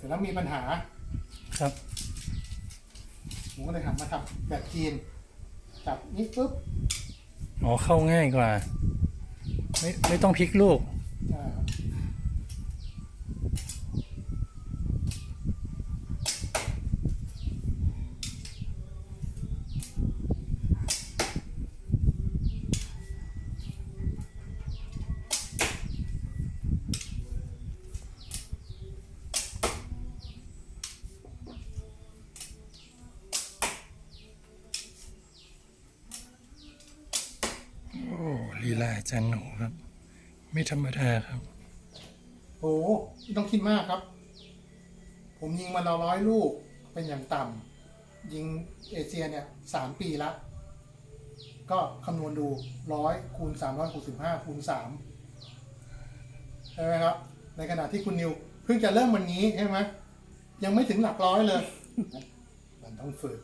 เสร็จแล้วมีปัญหาครับ ผมก็เลยหันมาทำแบบจีนจับนี่ปุ๊บ อ๋อเข้าง่ายกว่า ไม่ไม่ต้องพลิกลูก ลีลาอาจารย์หนูครับ ไม่ธรรมดาครับ โอ้ไม่ต้องคิดมากครับ ผมยิงมาเราร้อยลูกเป็นอย่างต่ำยิงเอเชียเนี่ยสามปีละ ก็คำนวณดูร้อยคูณสามร้อยหกสิบห้าคูณสามใช่ไหมครับ ในขณะที่คุณนิวเพิ่งจะเริ่มวันนี้ใช่ไหมยังไม่ถึงหลักร้อยเลย มันต้องฝึก